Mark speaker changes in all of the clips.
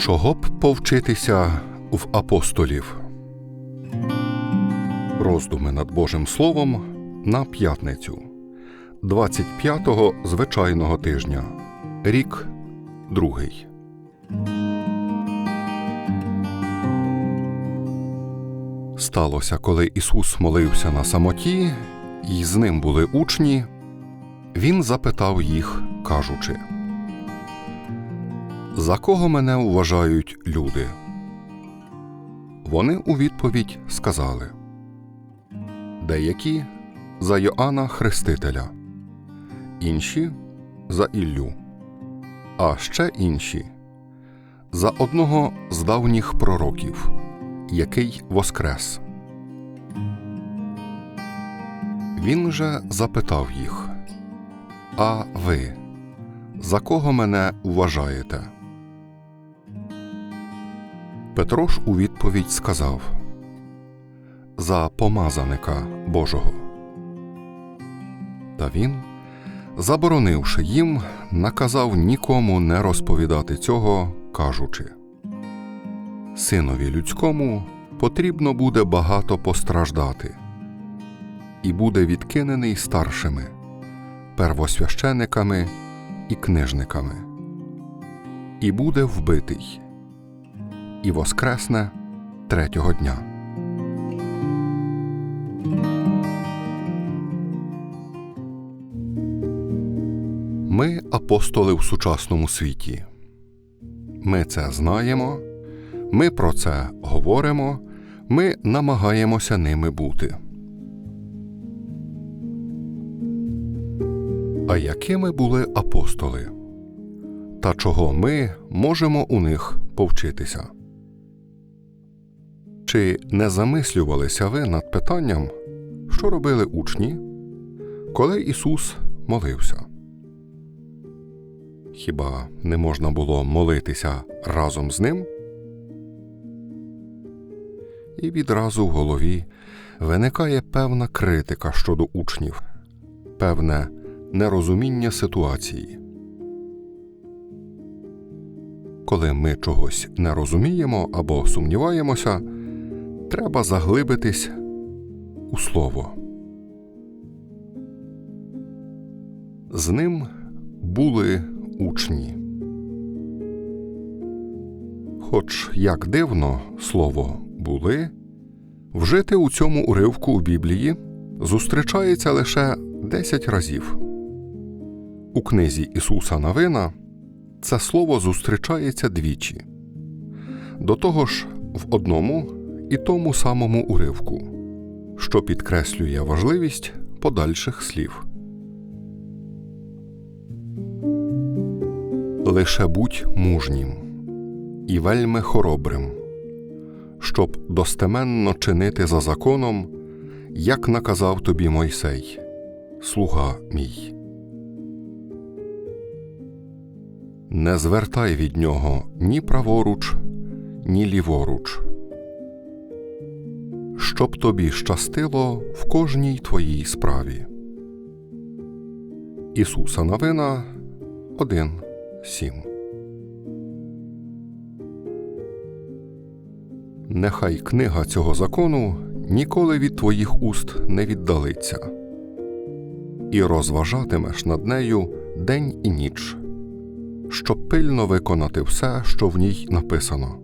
Speaker 1: Чого б повчитися в апостолів? Роздуми над Божим Словом на п'ятницю 25-го звичайного тижня. Рік другий. Сталося, коли Ісус молився на самоті, і з ним були учні, Він запитав їх, кажучи: За кого мене вважають люди? Вони у відповідь сказали Деякі за Йоанна Хрестителя, інші за Іллю, а ще інші за одного з давніх пророків, який воскрес. Він же запитав їх А ви, за кого мене вважаєте? Петро ж у відповідь сказав За помазаника Божого. Та він, заборонивши їм, наказав нікому не розповідати цього, кажучи Синові людському потрібно буде багато постраждати, і буде відкинений старшими, первосвящениками і книжниками, і буде вбитий, і воскресне третього дня. Ми апостоли в сучасному світі. Ми це знаємо, ми про це говоримо, ми намагаємося ними бути. А якими були апостоли? Та чого ми можемо у них повчитися? Чи не замислювалися ви над питанням, що робили учні, коли Ісус молився? Хіба не можна було молитися разом з ним? І відразу в голові виникає певна критика щодо учнів, певне нерозуміння ситуації. Коли ми чогось не розуміємо або сумніваємося, треба заглибитись у слово. З ним були учні. Хоч як дивно слово були, вжити у цьому уривку у Біблії зустрічається лише 10 разів. У книзі Ісуса Навина це слово зустрічається двічі. До того ж, в одному і тому самому уривку, що підкреслює важливість подальших слів. Лише будь мужнім і вельми хоробрим, щоб достеменно чинити за законом, як наказав тобі Мойсей, слуга мій. Не звертай від нього ні праворуч, ні ліворуч, щоб тобі щастило в кожній твоїй справі. Ісуса Новина 1 7 Нехай книга цього закону ніколи від твоїх уст не віддалиться, і розважатимеш над нею день і ніч, щоб пильно виконати все, що в ній написано.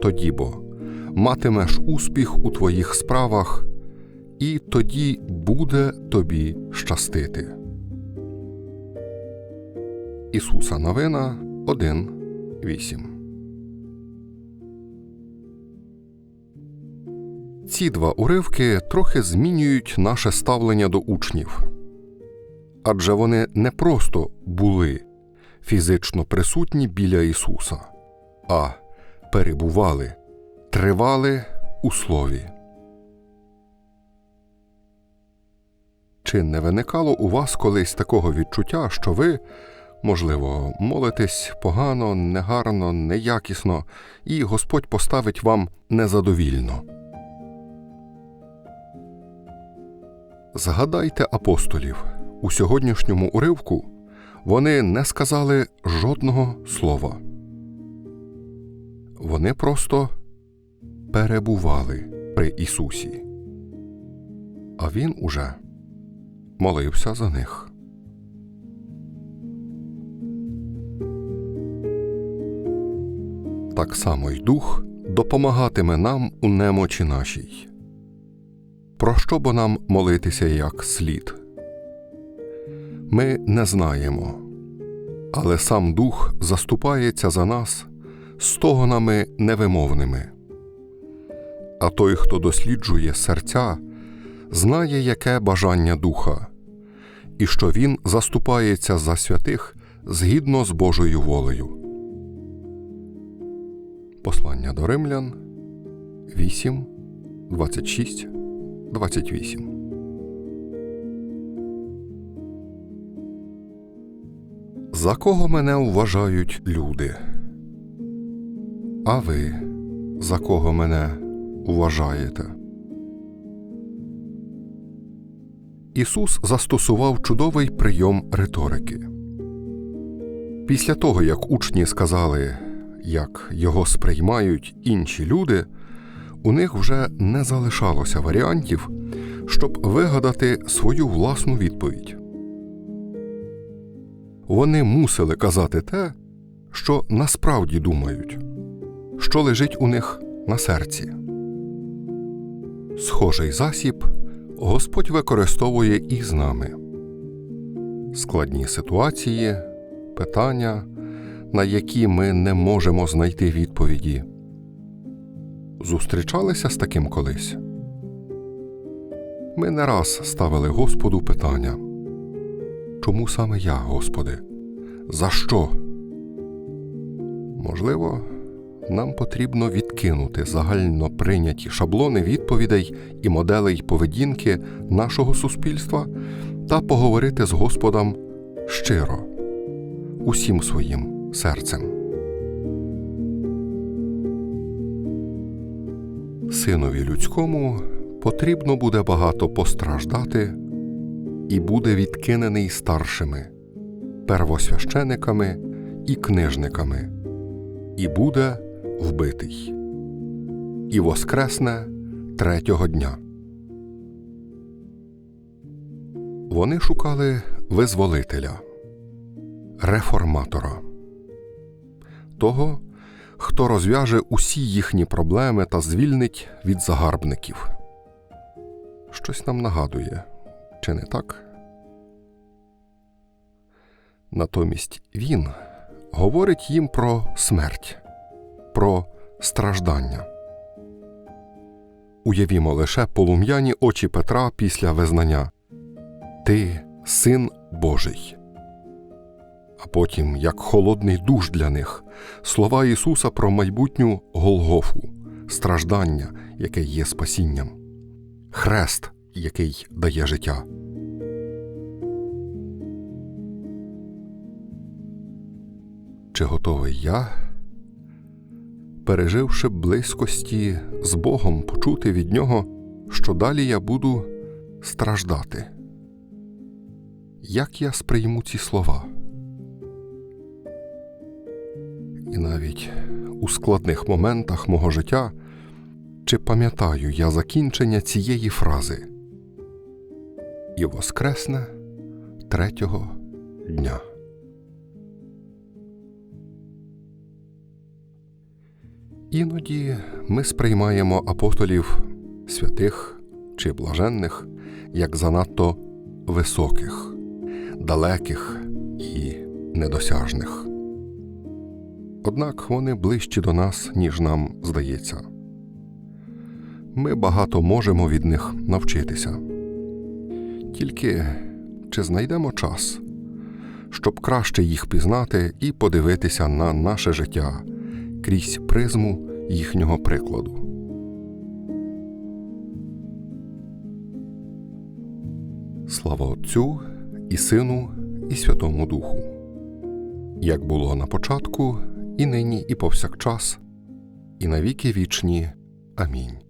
Speaker 1: Тоді бо матимеш успіх у твоїх справах, і тоді буде тобі щастити. Ісуса Новина 1.8 Ці два уривки трохи змінюють наше ставлення до учнів. Адже вони не просто були фізично присутні біля Ісуса, а перебували, тривали у Слові. Чи не виникало у вас колись такого відчуття, що ви, можливо, молитесь погано, негарно, неякісно, і Господь поставить вам незадовільно? Згадайте апостолів у сьогоднішньому уривку вони не сказали жодного слова. Вони просто перебували при Ісусі. А Він уже молився за них. Так само й Дух допомагатиме нам у немочі нашій. Про що бо нам молитися як слід? Ми не знаємо, але сам Дух заступається за нас стогонами невимовними. А той, хто досліджує серця, знає, яке бажання духа, і що він заступається за святих згідно з Божою волею. Послання до Римлян 8, 26, 28. За кого мене вважають люди? А ви за кого мене вважаєте? Ісус застосував чудовий прийом риторики. Після того, як учні сказали, як його сприймають інші люди, у них вже не залишалося варіантів, щоб вигадати свою власну відповідь. Вони мусили казати те, що насправді думають, що лежить у них на серці. Схожий засіб Господь використовує і з нами. Складні ситуації, питання, на які ми не можемо знайти відповіді. Зустрічалися з таким колись. Ми не раз ставили Господу питання Чому саме я, Господи? За що? Можливо, нам потрібно відкинути загально прийняті шаблони відповідей і моделей поведінки нашого суспільства та поговорити з Господом щиро, усім своїм серцем. Синові людському потрібно буде багато постраждати і буде відкинений старшими, первосвящениками і книжниками, і буде вбитий, і воскресне третього дня. Вони шукали визволителя, реформатора, того, хто розв'яже усі їхні проблеми та звільнить від загарбників. Щось нам нагадує, чи не так? Натомість він говорить їм про смерть, про страждання. Уявімо лише полум'яні очі Петра після визнання Ти син Божий. А потім, як холодний душ для них, слова Ісуса про майбутню Голгофу, страждання, яке є спасінням, хрест, який дає життя. Чи готовий я, переживши близькості з Богом, почути від Нього, що далі я буду страждати? Як я сприйму ці слова? І навіть у складних моментах мого життя чи пам'ятаю я закінчення цієї фрази і воскресне третього дня. Іноді ми сприймаємо апостолів святих чи блаженних як занадто високих, далеких і недосяжних. Однак вони ближчі до нас, ніж нам здається. Ми багато можемо від них навчитися. Тільки чи знайдемо час, щоб краще їх пізнати і подивитися на наше життя крізь призму їхнього прикладу. Слава Отцю і Сину, і Святому Духу, як було на початку, і нині, і повсякчас, і навіки вічні. Амінь.